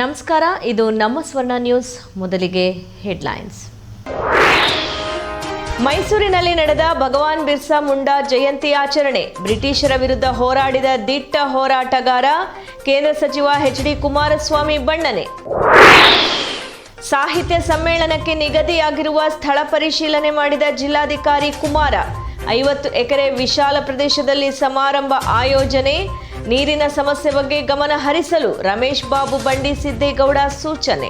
ನಮಸ್ಕಾರ, ಇದು ನಮ್ಮ ಸ್ವರ್ಣ ನ್ಯೂಸ್, ಮೊದಲಿಗೆ ಹೆಡ್ಲೈನ್ಸ್. ಮೈಸೂರಿನಲ್ಲಿ ನಡೆದ ಭಗವಾನ್ ಬಿರ್ಸಾ ಮುಂಡಾ ಜಯಂತಿ ಆಚರಣೆ, ಬ್ರಿಟಿಷರ ವಿರುದ್ಧ ಹೋರಾಡಿದ ದಿಟ್ಟ ಹೋರಾಟಗಾರ, ಕೇಂದ್ರ ಸಚಿವ ಎಚ್ ಡಿ ಕುಮಾರಸ್ವಾಮಿ ಬಣ್ಣನೆ. ಸಾಹಿತ್ಯ ಸಮ್ಮೇಳನಕ್ಕೆ ನಿಗದಿಯಾಗಿರುವ ಸ್ಥಳ ಪರಿಶೀಲನೆ ಮಾಡಿದ ಜಿಲ್ಲಾಧಿಕಾರಿ ಕುಮಾರ ಐವತ್ತು ಎಕರೆ ವಿಶಾಲ ಪ್ರದೇಶದಲ್ಲಿ ಸಮಾರಂಭ ಆಯೋಜನೆ. ನೀರಿನ ಸಮಸ್ಯೆ ಬಗ್ಗೆ ಗಮನ ಹರಿಸಲು ರಮೇಶ್ ಬಾಬು ಬಂಡಿ ಸಿದ್ದೇಗೌಡ ಸೂಚನೆ.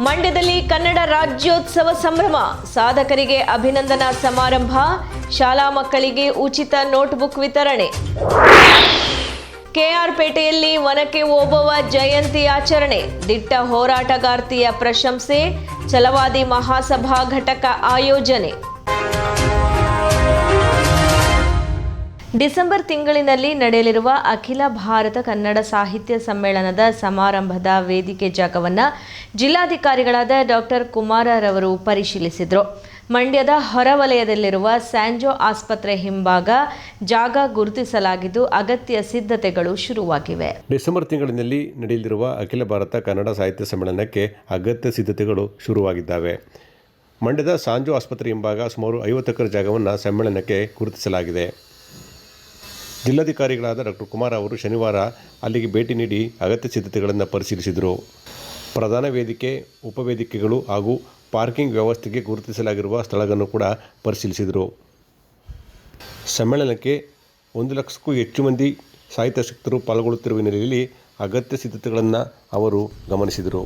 ಮಂಡ್ಯದಲ್ಲಿ ಕನ್ನಡ ರಾಜ್ಯೋತ್ಸವ ಸಂಭ್ರಮ. ಸಾಧಕರಿಗೆ ಅಭಿನಂದನಾ ಸಮಾರಂಭ. ಶಾಲಾ ಮಕ್ಕಳಿಗೆ ಉಚಿತ ನೋಟ್ಬುಕ್ ವಿತರಣೆ. ಕೆಆರ್ಪೇಟೆಯಲ್ಲಿ ವನಕ್ಕೆ ಓಬವ್ವ ಜಯಂತಿ ಆಚರಣೆ. ದಿಟ್ಟ ಹೋರಾಟಗಾರ್ತಿಯ ಪ್ರಶಂಸೆ. ಛಲವಾದಿ ಮಹಾಸಭಾ ಘಟಕ ಆಯೋಜನೆ. ಡಿಸೆಂಬರ್ ತಿಂಗಳಿನಲ್ಲಿ ನಡೆಯಲಿರುವ ಅಖಿಲ ಭಾರತ ಕನ್ನಡ ಸಾಹಿತ್ಯ ಸಮ್ಮೇಳನದ ಸಮಾರಂಭದ ವೇದಿಕೆ ಜಾಗವನ್ನು ಜಿಲ್ಲಾಧಿಕಾರಿಗಳಾದ ಡಾಕ್ಟರ್ ಕುಮಾರರವರು ಪರಿಶೀಲಿಸಿದರು. ಮಂಡ್ಯದ ಹೊರವಲಯದಲ್ಲಿರುವ ಸ್ಯಾಂಜೋ ಆಸ್ಪತ್ರೆ ಹಿಂಭಾಗ ಜಾಗ ಗುರುತಿಸಲಾಗಿದ್ದು ಅಗತ್ಯ ಸಿದ್ಧತೆಗಳು ಶುರುವಾಗಿವೆ. ಡಿಸೆಂಬರ್ ತಿಂಗಳಿನಲ್ಲಿ ನಡೆಯಲಿರುವ ಅಖಿಲ ಭಾರತ ಕನ್ನಡ ಸಾಹಿತ್ಯ ಸಮ್ಮೇಳನಕ್ಕೆ ಅಗತ್ಯ ಸಿದ್ಧತೆಗಳು ಶುರುವಾಗಿದ್ದಾವೆ. ಮಂಡ್ಯದ ಸಾಂಜೋ ಆಸ್ಪತ್ರೆ ಹಿಂಭಾಗ ಸುಮಾರು ಐವತ್ತಕ್ಕರ ಜಾಗವನ್ನು ಸಮ್ಮೇಳನಕ್ಕೆ ಗುರುತಿಸಲಾಗಿದೆ. ಜಿಲ್ಲಾಧಿಕಾರಿಗಳಾದ ಡಾಕ್ಟರ್ ಕುಮಾರ್ ಅವರು ಶನಿವಾರ ಅಲ್ಲಿಗೆ ಭೇಟಿ ನೀಡಿ ಅಗತ್ಯ ಸಿದ್ಧತೆಗಳನ್ನು ಪರಿಶೀಲಿಸಿದರು. ಪ್ರಧಾನ ವೇದಿಕೆ ಉಪವೇದಿಕೆಗಳು ಹಾಗೂ ಪಾರ್ಕಿಂಗ್ ವ್ಯವಸ್ಥೆಗೆ ಗುರುತಿಸಲಾಗಿರುವ ಸ್ಥಳಗಳನ್ನು ಕೂಡ ಪರಿಶೀಲಿಸಿದರು. ಸಮ್ಮೇಳನಕ್ಕೆ ಒಂದು ಲಕ್ಷಕ್ಕೂ ಹೆಚ್ಚು ಮಂದಿ ಸಾಹಿತ್ಯಾಸಕ್ತರು ಪಾಲ್ಗೊಳ್ಳುತ್ತಿರುವ ಹಿನ್ನೆಲೆಯಲ್ಲಿ ಅಗತ್ಯ ಸಿದ್ಧತೆಗಳನ್ನು ಅವರು ಗಮನಿಸಿದರು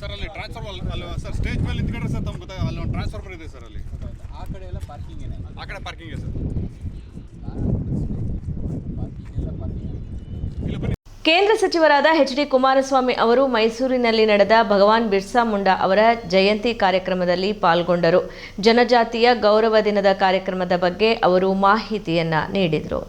ಸರ್ ಅಲ್ಲಿ ಟ್ರಾನ್ಸ್ಫರ್ ಅಲ್ಲಿ ಸರ್ ಸ್ಟೇಜ್ ಮೇಲೆ ನಿಂತ್ಕೊಂಡ್ರೆ ಸರ್ ತಮ್ಗೆ ಗೊತ್ತಾಗ ಅಲ್ಲಿ ಒಂದು ಟ್ರಾನ್ಸ್ಫಾರ್ಮರ್ ಇದೆ ಸರ್ ಅಲ್ಲಿ. ಆ ಕಡೆ ಎಲ್ಲ ಪಾರ್ಕಿಂಗ್ ಏನೇ? ಆ ಕಡೆ ಪಾರ್ಕಿಂಗ್ ಇದೆ ಸರ್. ಕೇಂದ್ರ ಸಚಿವರಾದ ಎಚ್ ಡಿ ಕುಮಾರಸ್ವಾಮಿ ಅವರು ಮೈಸೂರಿನಲ್ಲಿ ನಡೆದ ಭಗವಾನ್ ಬಿರ್ಸಾ ಮುಂಡಾ ಅವರ ಜಯಂತಿ ಕಾರ್ಯಕ್ರಮದಲ್ಲಿ ಪಾಲ್ಗೊಂಡರು. ಜನಜಾತಿಯ ಗೌರವ ದಿನದ ಕಾರ್ಯಕ್ರಮದ ಬಗ್ಗೆ ಅವರು ಮಾಹಿತಿಯನ್ನ ನೀಡಿದರು.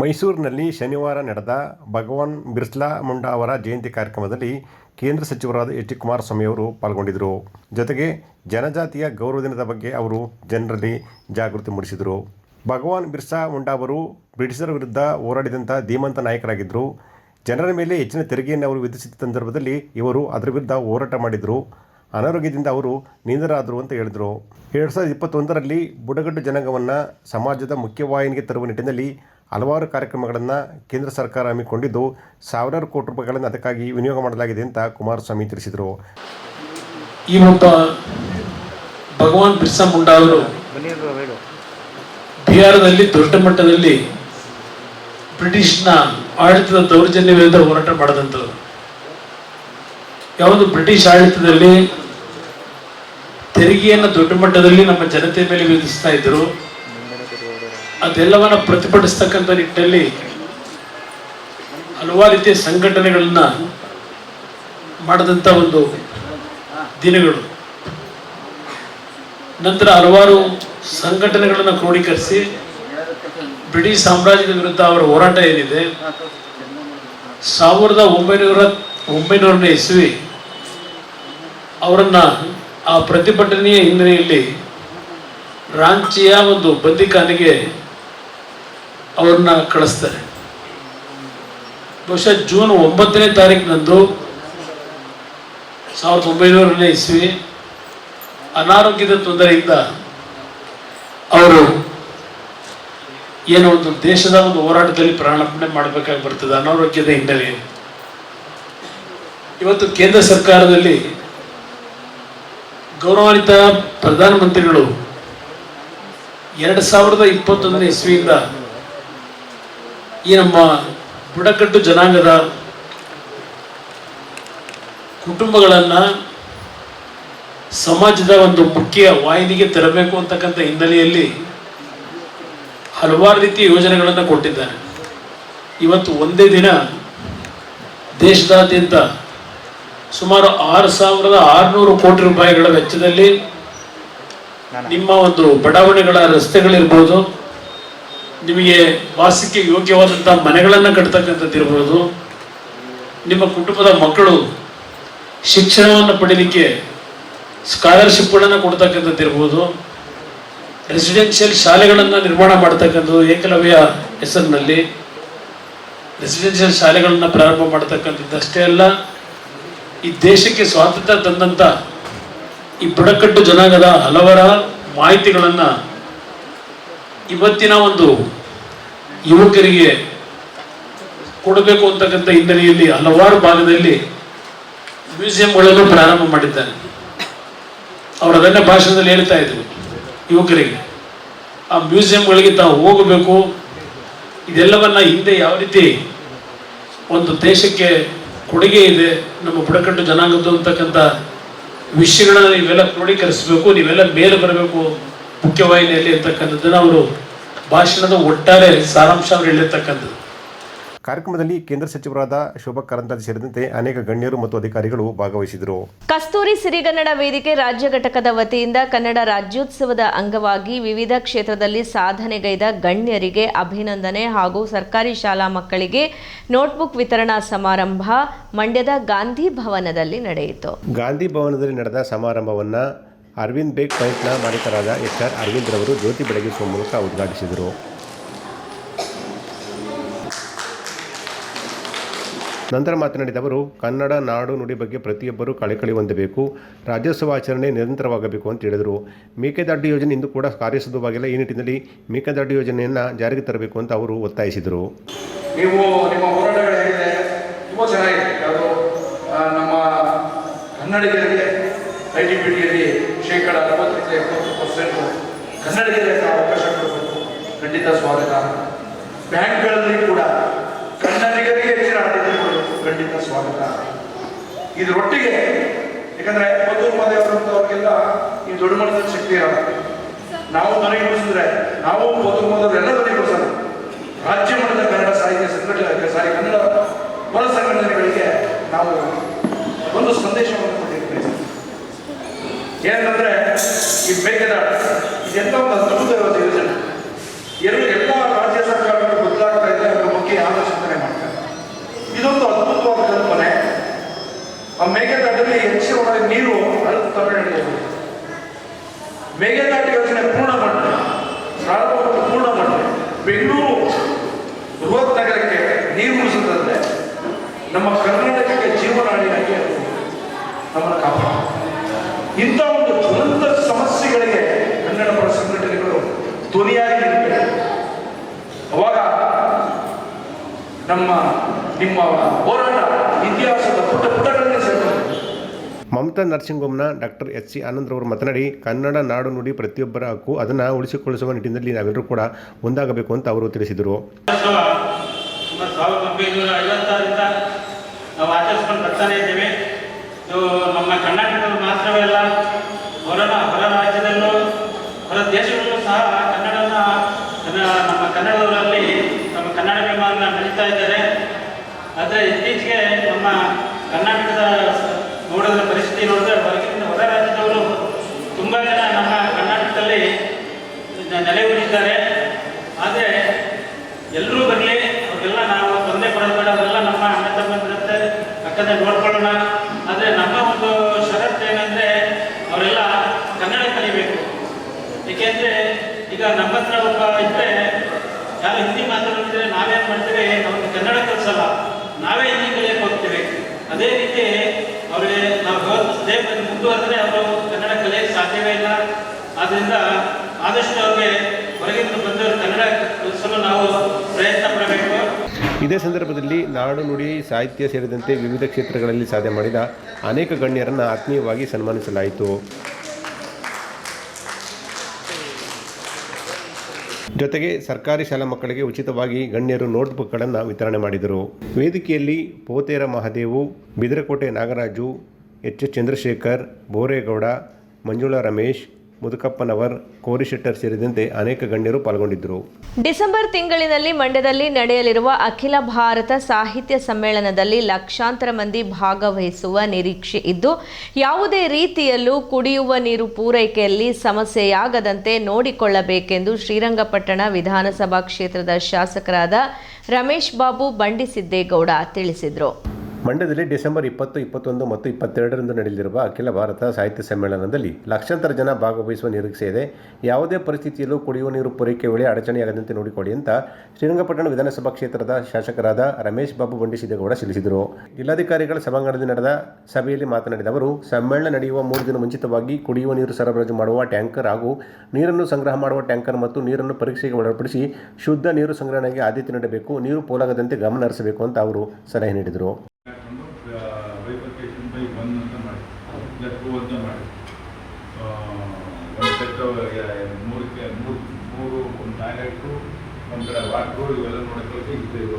ಮೈಸೂರಿನಲ್ಲಿ ಶನಿವಾರ ನಡೆದ ಭಗವಾನ್ ಬಿರ್ಸ್ಲಾ ಮುಂಡಾ ಅವರ ಜಯಂತಿ ಕಾರ್ಯಕ್ರಮದಲ್ಲಿ ಕೇಂದ್ರ ಸಚಿವರಾದ ಎಚ್ ಡಿ ಕುಮಾರಸ್ವಾಮಿ ಅವರು ಪಾಲ್ಗೊಂಡಿದ್ದರು. ಜೊತೆಗೆ ಜನಜಾತಿಯ ಗೌರವ ದಿನದ ಬಗ್ಗೆ ಅವರು ಜನರಲ್ಲಿ ಜಾಗೃತಿ ಮೂಡಿಸಿದರು. ಭಗವಾನ್ ಬಿರ್ಸಾ ಮುಂಡಾ ಅವರು ಬ್ರಿಟಿಷರ ವಿರುದ್ಧ ಹೋರಾಡಿದಂಥ ಧೀಮಂತ ನಾಯಕರಾಗಿದ್ದರು. ಜನರ ಮೇಲೆ ಹೆಚ್ಚಿನ ತೆರಿಗೆಯನ್ನು ಅವರು ವಿಧಿಸಿದ ಸಂದರ್ಭದಲ್ಲಿ ಇವರು ಅದರ ವಿರುದ್ಧ ಹೋರಾಟ ಮಾಡಿದರು. ಅನಾರೋಗ್ಯದಿಂದ ಅವರು ನಿಂದರಾದರು ಅಂತ ಹೇಳಿದರು. ಎರಡು ಸಾವಿರದ ಇಪ್ಪತ್ತೊಂದರಲ್ಲಿ ಬುಡಗಟ್ಟು ಜನಾಂಗವನ್ನು ಸಮಾಜದ ಮುಖ್ಯವಾಹಿನಿಗೆ ತರುವ ನಿಟ್ಟಿನಲ್ಲಿ ಹಲವಾರು ಕಾರ್ಯಕ್ರಮಗಳನ್ನು ಕೇಂದ್ರ ಸರ್ಕಾರ ಹಮ್ಮಿಕೊಂಡಿದ್ದು ಸಾವಿರಾರು ಕೋಟಿ ರೂಪಾಯಿಗಳನ್ನು ಅದಕ್ಕಾಗಿ ವಿನಿಯೋಗ ಮಾಡಲಾಗಿದೆ ಅಂತ ಕುಮಾರಸ್ವಾಮಿ ತಿಳಿಸಿದರು. ಈ ಒಬ್ಬ ಭಗವಾನ್ ಬಿರ್ಸಾ ಮುಂಡಾ ಅವರು ಬಿಹಾರದಲ್ಲಿ ದೊಡ್ಡ ಮಟ್ಟದಲ್ಲಿ ಬ್ರಿಟಿಷ್ನ ಆಡಳಿತದ ದೌರ್ಜನ್ಯ ವಿರುದ್ಧ ಹೋರಾಟ ಮಾಡಿದಂಥವ್ರು. ಯಾವುದು ಬ್ರಿಟಿಷ್ ಆಡಳಿತದಲ್ಲಿ ತೆರಿಗೆಯನ್ನು ದೊಡ್ಡ ಮಟ್ಟದಲ್ಲಿ ನಮ್ಮ ಜನತೆ ಮೇಲೆ ವಿಧಿಸ್ತಾ ಇದ್ದರು. ಅದೆಲ್ಲವನ್ನ ಪ್ರತಿಭಟಿಸ್ತಕ್ಕಂಥ ನಿಟ್ಟಿನಲ್ಲಿ ಹಲವಾರು ರೀತಿಯ ಸಂಘಟನೆಗಳನ್ನ ಮಾಡಿದಂಥ ಒಂದು ದಿನಗಳು. ನಂತರ ಹಲವಾರು ಸಂಘಟನೆಗಳನ್ನು ಕ್ರೋಢೀಕರಿಸಿ ಬ್ರಿಟಿಷ್ ಸಾಮ್ರಾಜ್ಯದ ವಿರುದ್ಧ ಅವರ ಹೋರಾಟ ಏನಿದೆ, ಸಾವಿರದ ಒಂಬೈನೂರ, ಒಂಬೈನೂರನೇ ಇಸ್ವಿ ಅವರನ್ನು ಆ ಪ್ರತಿಭಟನೆಯ ಹಿನ್ನೆಲೆಯಲ್ಲಿ ರಾಂಚಿಯ ಒಂದು ಬಂದಿಖಾನೆಗೆ ಅವ್ರನ್ನ ಕಳಿಸ್ತಾರೆ. ಬಹುಶಃ ಜೂನ್ ಒಂಬತ್ತನೇ ತಾರೀಕಿನಂದು ಸಾವಿರದ ಒಂಬೈನೂರನೇ ಇಸ್ವಿ ಅನಾರೋಗ್ಯದ ತೊಂದರೆಯಿಂದ ಅವರು ಏನೋ ಒಂದು ದೇಶದ ಒಂದು ಹೋರಾಟದಲ್ಲಿ ಪ್ರಾಣಾರ್ಪಣೆ ಮಾಡಬೇಕಾಗಿ ಬರ್ತದೆ ಅನಾರೋಗ್ಯದ ಹಿನ್ನೆಲೆಯಲ್ಲಿ. ಇವತ್ತು ಕೇಂದ್ರ ಸರ್ಕಾರದಲ್ಲಿ ಗೌರವಾನ್ವಿತ ಪ್ರಧಾನಮಂತ್ರಿಗಳು ಎರಡು ಸಾವಿರದ ಇಪ್ಪತ್ತೊಂದನೇ ಇಸ್ವಿಯಿಂದ ಈ ನಮ್ಮ ಬುಡಕಟ್ಟು ಜನಾಂಗದ ಕುಟುಂಬಗಳನ್ನು ಸಮಾಜದ ಒಂದು ಮುಖ್ಯ ವಾಹಿನಿಗೆ ತರಬೇಕು ಅಂತಕ್ಕಂಥ ಹಿನ್ನೆಲೆಯಲ್ಲಿ ಹಲವಾರು ರೀತಿಯ ಯೋಜನೆಗಳನ್ನು ಕೊಟ್ಟಿದ್ದಾರೆ. ಇವತ್ತು ಒಂದೇ ದಿನ ದೇಶದಾದ್ಯಂತ ಸುಮಾರು ಆರು ಸಾವಿರದ ಆರುನೂರು ಕೋಟಿ ರೂಪಾಯಿಗಳ ವೆಚ್ಚದಲ್ಲಿ ನಿಮ್ಮ ಒಂದು ಬಡಾವಣೆಗಳ ರಸ್ತೆಗಳಿರ್ಬೋದು ನಿಮಗೆ ವಾಸಕ್ಕೆ ಯೋಗ್ಯವಾದಂಥ ಮನೆಗಳನ್ನು ಕಟ್ತಕ್ಕಂಥದ್ದಿರ್ಬೋದು ನಿಮ್ಮ ಕುಟುಂಬದ ಮಕ್ಕಳು ಶಿಕ್ಷಣವನ್ನು ಪಡೀಲಿಕ್ಕೆ ಸ್ಕಾಲರ್ಶಿಪ್ಗಳನ್ನು ಕೊಡ್ತಕ್ಕಂಥದ್ದು ಇರ್ಬೋದು ರೆಸಿಡೆನ್ಷಿಯಲ್ ಶಾಲೆಗಳನ್ನು ನಿರ್ಮಾಣ ಮಾಡ್ತಕ್ಕಂಥದ್ದು ಏಕಲವ್ಯ ಹೆಸರಿನಲ್ಲಿ ರೆಸಿಡೆನ್ಷಿಯಲ್ ಶಾಲೆಗಳನ್ನು ಪ್ರಾರಂಭ ಮಾಡ್ತಕ್ಕಂಥದ್ದು ಅಷ್ಟೇ ಅಲ್ಲ, ಈ ದೇಶಕ್ಕೆ ಸ್ವಾತಂತ್ರ್ಯ ತಂದಂಥ ಈ ಬುಡಕಟ್ಟು ಜನಾಂಗದ ಹಲವರ ಮಾಹಿತಿಗಳನ್ನು ಇವತ್ತಿನ ಒಂದು ಯುವಕರಿಗೆ ಕೊಡಬೇಕು ಅಂತಕ್ಕಂಥ ಹಿನ್ನೆಲೆಯಲ್ಲಿ ಹಲವಾರು ಭಾಗದಲ್ಲಿ ಮ್ಯೂಸಿಯಂಗಳನ್ನು ಪ್ರಾರಂಭ ಮಾಡಿದ್ದಾರೆ. ಅವರು ಅದನ್ನೇ ಭಾಷಣದಲ್ಲಿ ಹೇಳ್ತಾ ಇದ್ರು ಯುವಕರಿಗೆ. ಆ ಮ್ಯೂಸಿಯಂಗಳಿಗೆ ತಾವು ಹೋಗಬೇಕು. ಇದೆಲ್ಲವನ್ನ ಹಿಂದೆ ಯಾವ ರೀತಿ ಒಂದು ದೇಶಕ್ಕೆ ಕೊಡುಗೆ ಇದೆ, ನಮ್ಮ ಬುಡಕಟ್ಟು ಜನಾಂಗದ್ದು ಅಂತಕ್ಕಂಥ ವಿಷಯಗಳನ್ನ ನೀವೆಲ್ಲ ಕ್ರೋಢೀಕರಿಸಬೇಕು ನೀವೆಲ್ಲ ಮೇಲೆ ಬರಬೇಕು ಮುಖ್ಯವಾಹಿನಿಯಲ್ಲಿ ಅಂತಕ್ಕಂಥದ್ದನ್ನು ಅವರು ಭಾಷಣದ ಒಟ್ಟಾರೆ ಸಾರಾಂಶ ಅವರು ಹೇಳಿರ್ತಕ್ಕಂಥದ್ದು. ಕಾರ್ಯಕ್ರಮದಲ್ಲಿ ಕೇಂದ್ರ ಸಚಿವರಾದ ಶೋಭಾ ಕರಂದ್ಲಾಜೆ ಸೇರಿದಂತೆ ಅನೇಕ ಗಣ್ಯರು ಮತ್ತು ಅಧಿಕಾರಿಗಳು ಭಾಗವಹಿಸಿದರು. ಕಸ್ತೂರಿ ಸಿರಿಗನ್ನಡ ವೇದಿಕೆ ರಾಜ್ಯ ಘಟಕದ ವತಿಯಿಂದ ಕನ್ನಡ ರಾಜ್ಯೋತ್ಸವದ ಅಂಗವಾಗಿ ವಿವಿಧ ಕ್ಷೇತ್ರದಲ್ಲಿ ಸಾಧನೆಗೈದ ಗಣ್ಯರಿಗೆ ಅಭಿನಂದನೆ ಹಾಗೂ ಸರ್ಕಾರಿ ಶಾಲಾ ಮಕ್ಕಳಿಗೆ ನೋಟ್ಬುಕ್ ವಿತರಣಾ ಸಮಾರಂಭ ಮಂಡ್ಯದ ಗಾಂಧಿ ಭವನದಲ್ಲಿ ನಡೆಯಿತು. ಗಾಂಧಿ ಭವನದಲ್ಲಿ ನಡೆದ ಸಮಾರಂಭವನ್ನು ಅರವಿಂದ್ ಬೇಗ್ ಪಾಯಿಂಟ್ನ ಮಾಲೀಕರಾದ ಎಚ್ ಆರ್ ಅರವಿಂದ್ ರವರು ಜ್ಯೋತಿ ಬೆಳಗಿಸುವ ಮೂಲಕ ಉದ್ಘಾಟಿಸಿದರು. ನಂತರ ಮಾತನಾಡಿದ ಅವರು, ಕನ್ನಡ ನಾಡು ನುಡಿ ಬಗ್ಗೆ ಪ್ರತಿಯೊಬ್ಬರೂ ಕಳಕಳಿ ಹೊಂದಬೇಕು, ರಾಜ್ಯೋತ್ಸವ ಆಚರಣೆ ನಿರಂತರವಾಗಬೇಕು ಅಂತ ಹೇಳಿದರು. ಮೇಕೆದಾಟು ಯೋಜನೆ ಇಂದು ಕೂಡ ಕಾರ್ಯಸುದ್ಧವಾಗಿಲ್ಲ ಈ ನಿಟ್ಟಿನಲ್ಲಿ ಮೇಕೆದಾಟು ಯೋಜನೆಯನ್ನು ಜಾರಿಗೆ ತರಬೇಕು ಅಂತ ಅವರು ಒತ್ತಾಯಿಸಿದರು. ನೀವು ನಿಮ್ಮ ಹೋರಾಟಗಳು ಚೆನ್ನಾಗಿದೆ. ನಮ್ಮ ಕನ್ನಡಿಗರಿಗೆ ಐ ಟಿ ಬಿ ಟಿಯಲ್ಲಿ ಶೇಕಡ ಅರವತ್ತರಿಂದ ಎಪ್ಪತ್ತು ಪರ್ಸೆಂಟ್ ಕನ್ನಡಿಗರಿಗೆ ನಾವು ಅವಕಾಶ ಕೊಡಬೇಕು. ಖಂಡಿತ ಸ್ವಾಗತ. ಬ್ಯಾಂಕ್ಗಳಲ್ಲಿ ಕೂಡ ಕನ್ನಡಿಗರಿಗೆ ಹೆಚ್ಚಿನ ಆದ್ಯತೆ ಕೊಡಬೇಕು. ಖಂಡಿತ ಸ್ವಾಗತ. ಇದರೊಟ್ಟಿಗೆ ಯಾಕಂದ್ರೆ ಮಧುರ್ ಮಾದೇವರಂತವ್ರಿಗೆಲ್ಲ ಈ ದೊಡ್ಡ ಮಟ್ಟದ ಶಕ್ತಿ ಇರಲ್ಲ. ನಾವು ಧ್ವನಿಗೊಳಿಸಿದ್ರೆ ನಾವು ಮಧುರ್ ಎಲ್ಲ ಧ್ವನಿಗೊಳಿಸೋಣ ರಾಜ್ಯ ಮಟ್ಟದ ಕನ್ನಡ ಸಾಹಿತ್ಯ ಸಂಘಟನೆ ಸಾರಿ ಕನ್ನಡ ಹೊರ ಸಂಘಟನೆಗಳಿಗೆ ನಾವು ಒಂದು ಸಂದೇಶವನ್ನು ಏನಂದ್ರೆ ಈ ಮೇಕೆದಾಟ ಇದೆಲ್ಲ ಒಂದು ಅದ್ಭುತವಾದ ಯೋಜನೆ. ಎರಡು ಎಲ್ಲ ರಾಜ್ಯ ಸರ್ಕಾರಗಳು ಬದಲಾಗ್ತಾ ಇದೆ ಅದರ ಬಗ್ಗೆ ಆಲೋಚನೆ ಮಾಡ್ತಾರೆ. ಇದೊಂದು ಅದ್ಭುತವಾದ ಕಲ್ಪನೆ. ಆ ಮೇಕೆದಾಟಲ್ಲಿ ಹೆಚ್ಚಿನ ನೀರು ಹರಿದು ತಮಿಳುನಾಡಿಗೆ ಮೇಕೆದಾಟು ಯೋಜನೆ ಪೂರ್ಣ ಮಾಡಿ ಪ್ರಾರಂಭವನ್ನು ಪೂರ್ಣ ಮಾಡಿ ಬೆಂಗಳೂರು ಬೃಹತ್ ನಗರಕ್ಕೆ ನೀರು ಉಳಿಸುತ್ತಂತೆ ನಮ್ಮ ಕರ್ನಾಟಕಕ್ಕೆ ಜೀವನಾಡಿಯಾಗಿ ನಮ್ಮ ನಮ್ಮನ್ನು ಕಾಪಾಡ ಇಂಥ ಒಂದು ಜ್ವಲಂತ ಸಮಸ್ಯೆಗಳಿಗೆ ಕನ್ನಡ ಪರ ಸಂಘಟನೆಗಳು ಧ್ವನಿಯಾಗಿ ಅವಾಗ ನಮ್ಮ ನಿಮ್ಮ ಹೋರಾಟ ಇತಿಹಾಸದ ಪುಟ ಪುಟಗಳನ್ನೇ ಸೇರ್ತದೆ ಮಮತಾ ನರ್ಸಿಂಗೋಮ್ನ ಡಾಕ್ಟರ್ ಎಚ್ ಸಿ ಆನಂದ್ರವರು ಮಾತನಾಡಿ ಕನ್ನಡ ನಾಡು ನುಡಿ ಪ್ರತಿಯೊಬ್ಬರ ಹಕ್ಕು ಅದನ್ನು ಉಳಿಸಿಕೊಳ್ಳಿಸುವ ನಿಟ್ಟಿನಲ್ಲಿ ನಾವೆಲ್ಲರೂ ಕೂಡ ಒಂದಾಗಬೇಕು ಅಂತ ಅವರು ತಿಳಿಸಿದರು. ಉತ್ಸವ ಸುಮಾರು ಸಾವಿರದ ಒಂಬೈನೂರ ಐವತ್ತಾರರಿಂದ ನಾವು ಆಚರಿಸ್ಕೊಂಡು ಬರ್ತಾನೆ ಇದ್ದೀವಿ. ಇದು ನಮ್ಮ ಕರ್ನಾಟಕದಲ್ಲಿ ಮಾತ್ರವೇ ಅಲ್ಲ ಹೊರ ಹೊರ ರಾಜ್ಯದಲ್ಲೂ, ಹೊರ ದೇಶಗಳಲ್ಲೂ ಸಹ ಕನ್ನಡನ ನಮ್ಮ ಕನ್ನಡದವರಲ್ಲಿ ನಮ್ಮ ಕನ್ನಡ ಅಭಿಮಾನ ಬೆಳೀತಾ ಇದ್ದಾರೆ. ಆದರೆ ಇತ್ತೀಚೆಗೆ ನಮ್ಮ ಕರ್ನಾಟಕದ ನೋಡಿದ ಪರಿಸ್ಥಿತಿ ನೋಡಿದ್ರೆ ಹೊರಗಿನ ಹೊರ ರಾಜ್ಯದವರು ತುಂಬ ಜನ ನಮ್ಮ ಕರ್ನಾಟಕದಲ್ಲಿ ನೆಲೆ ಊರಿದ್ದಾರೆ ಆದರೆ ಎಲ್ಲರೂ ಬರಲಿ ಅವ್ರಿಗೆಲ್ಲ ನಾವು ತೊಂದರೆ ಕೊಡೋದು ಬೇಡ ಅವರೆಲ್ಲ ನಮ್ಮ ಅಣ್ಣ ತಮ್ಮಂದಿರಂತೆ ಅಕ್ಕಂದ್ರೆ ನೋಡ್ಕೊಳ್ಳೋಣ ಆದರೆ ನಮ್ಮ ಒಂದು ಷರತ್ತು ಏನಂದರೆ ಅವರೆಲ್ಲ ಕನ್ನಡ ಕಲಿಬೇಕು ಏಕೆಂದರೆ ಈಗ ನಮ್ಮ ಹತ್ರ ಒಬ್ಬ ಇದ್ರೆ, ಯಾರು ಹಿಂದಿ ಮಾತಾಡಿದ್ರೆ ನಾವೇನು ಮಾಡ್ತೇವೆ? ಅವ್ರಿಗೆ ಕನ್ನಡ ಕಲಿಸಲ್ಲ. ನಾವೇ ಹಿಂದಿ ಕಲಿಯಕ್ಕೆ ಹೋಗ್ತೇವೆ. ಅದೇ ರೀತಿ ಅವರಿಗೆ ನಾವು ಹೋದೇ ಮುಂದುವರೆದ್ರೆ ಅವರು ಕನ್ನಡ ಕಲಿಯಕ್ಕೆ ಸಾಧ್ಯವೇ ಇಲ್ಲ. ಆದ್ದರಿಂದ ಆದಷ್ಟು ಅವ್ರಿಗೆ ಹೊರಗಿಂದ ಬಂದವರು ಕನ್ನಡ ಕಲಿಸಲು ನಾವು ಪ್ರಯತ್ನ ಪಡಬೇಕು. ಇದೇ ಸಂದರ್ಭದಲ್ಲಿ ನಾಡು ನುಡಿ ಸಾಹಿತ್ಯ ಸೇರಿದಂತೆ ವಿವಿಧ ಕ್ಷೇತ್ರಗಳಲ್ಲಿ ಸಾಧನೆ ಮಾಡಿದ ಅನೇಕ ಗಣ್ಯರನ್ನು ಆತ್ಮೀಯವಾಗಿ ಸನ್ಮಾನಿಸಲಾಯಿತು. ಜೊತೆಗೆ ಸರ್ಕಾರಿ ಶಾಲಾ ಮಕ್ಕಳಿಗೆ ಉಚಿತವಾಗಿ ಗಣ್ಯರು ನೋಟ್ಬುಕ್ಗಳನ್ನು ವಿತರಣೆ ಮಾಡಿದರು. ವೇದಿಕೆಯಲ್ಲಿ ಪೋತೇರ ಮಹಾದೇವು, ಬಿದರಕೋಟೆ ನಾಗರಾಜು, ಎಚ್ ಎಸ್ ಚಂದ್ರಶೇಖರ್, ಬೋರೇಗೌಡ, ಮಂಜುಳಾ ರಮೇಶ್ ಮುದುಕಪ್ಪನವರ್ ಕೋರಿಶೆಟ್ಟರ್ ಸೇರಿದಂತೆ ಅನೇಕ ಗಣ್ಯರು ಪಾಲ್ಗೊಂಡಿದ್ದರು. ಡಿಸೆಂಬರ್ ತಿಂಗಳಿನಲ್ಲಿ ಮಂಡ್ಯದಲ್ಲಿ ನಡೆಯಲಿರುವ ಅಖಿಲ ಭಾರತ ಸಾಹಿತ್ಯ ಸಮ್ಮೇಳನದಲ್ಲಿ ಲಕ್ಷಾಂತರ ಮಂದಿ ಭಾಗವಹಿಸುವ ನಿರೀಕ್ಷೆ ಇದ್ದು, ಯಾವುದೇ ರೀತಿಯಲ್ಲೂ ಕುಡಿಯುವ ನೀರು ಪೂರೈಕೆಯಲ್ಲಿ ಸಮಸ್ಯೆಯಾಗದಂತೆ ನೋಡಿಕೊಳ್ಳಬೇಕೆಂದು ಶ್ರೀರಂಗಪಟ್ಟಣ ವಿಧಾನಸಭಾ ಕ್ಷೇತ್ರದ ಶಾಸಕರಾದ ರಮೇಶ್ ಬಾಬು ಬಂಡಿಸಿದ್ದೇಗೌಡ ತಿಳಿಸಿದರು. ಮಂಡ್ಯದಲ್ಲಿ ಡಿಸೆಂಬರ್ ಇಪ್ಪತ್ತು, ಇಪ್ಪತ್ತೊಂದು ಮತ್ತು ಇಪ್ಪತ್ತೆರಡರಂದು ನಡೆಯಲಿರುವ ಅಖಿಲ ಭಾರತ ಸಾಹಿತ್ಯ ಸಮ್ಮೇಳನದಲ್ಲಿ ಲಕ್ಷಾಂತರ ಜನ ಭಾಗವಹಿಸುವ ನಿರೀಕ್ಷೆ ಇದೆ. ಯಾವುದೇ ಪರಿಸ್ಥಿತಿಯಲ್ಲೂ ಕುಡಿಯುವ ನೀರು ಪೂರೈಕೆ ವೇಳೆ ಅಡಚಣೆಯಾಗದಂತೆ ನೋಡಿಕೊಳ್ಳಿ ಅಂತ ಶ್ರೀರಂಗಪಟ್ಟಣ ವಿಧಾನಸಭಾ ಕ್ಷೇತ್ರದ ಶಾಸಕರಾದ ರಮೇಶ್ ಬಾಬು ಬಂಡಿಸಿದ್ದೇಗೌಡ ತಿಳಿಸಿದರು. ಜಿಲ್ಲಾಧಿಕಾರಿಗಳ ಸಭಾಂಗಣದಲ್ಲಿ ನಡೆದ ಸಭೆಯಲ್ಲಿ ಮಾತನಾಡಿದ ಅವರು, ಸಮ್ಮೇಳನ ನಡೆಯುವ ಮೂರು ದಿನ ಮುಂಚಿತವಾಗಿ ಕುಡಿಯುವ ನೀರು ಸರಬರಾಜು ಮಾಡುವ ಟ್ಯಾಂಕರ್ ಹಾಗೂ ನೀರನ್ನು ಸಂಗ್ರಹ ಮಾಡುವ ಟ್ಯಾಂಕರ್ ಮತ್ತು ನೀರನ್ನು ಪರೀಕ್ಷೆಗೆ ಒಳಪಡಿಸಿ ಶುದ್ಧ ನೀರು ಸಂಗ್ರಹಣೆಗೆ ಆದ್ಯತೆ ನೀಡಬೇಕು, ನೀರು ಪೋಲಾಗದಂತೆ ಗಮನ ಹರಿಸಬೇಕು ಅಂತ ಅವರು ಸಲಹೆ ನೀಡಿದರು ಬೈಫರ್ಕೇಶನ್ ಬೈ ಒನ್ ಅಂತ ಮಾಡಿ ಇಲ್ಲ ಟೂ ಅಂತ ಮಾಡಿ ಒಂದು ಸೆಟ್ ಮೂರಕ್ಕೆ ಮೂರು ಮೂರು ಒಂದು ಟಾಯ್ಲೆಟು ಒಂದು ಕಡೆ ವಾಟ್ರು ಇವೆಲ್ಲ ನೋಡೋಕ್ಕೆ ಇದ್ದೇವೆ